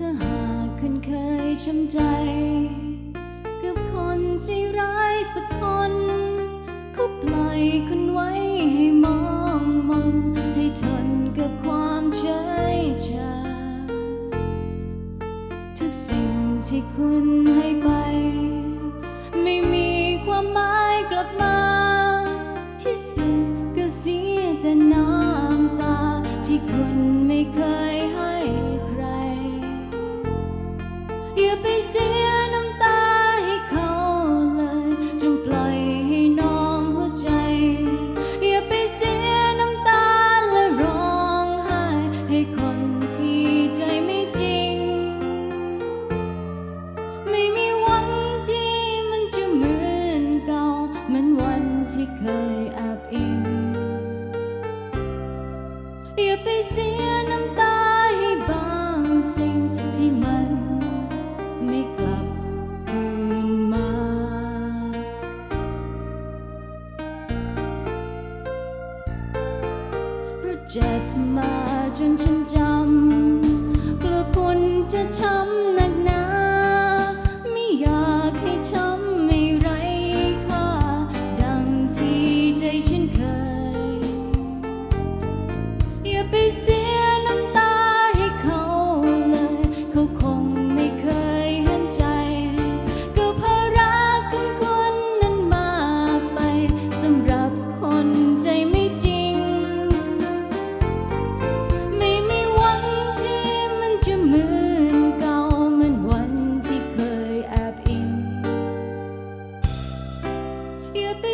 มันเคยช้ำใจ กับคนใจร้ายสักคนเขาปล่อยคุณไว้ให้มองมนให้ทนกับความเฉยชาทุกสิ่งที่คุณให้ไป ไม่มีความหมายกลับมา ที่สุดก็เสียแต่น้ำตาที่คุณไม่เคย เคยแอบอิงอย่าไปเสียน้ำตาให้บางสิ่งที่มันไม่กลับคืนมา เพราะเจ็บมาจนฉันจำ You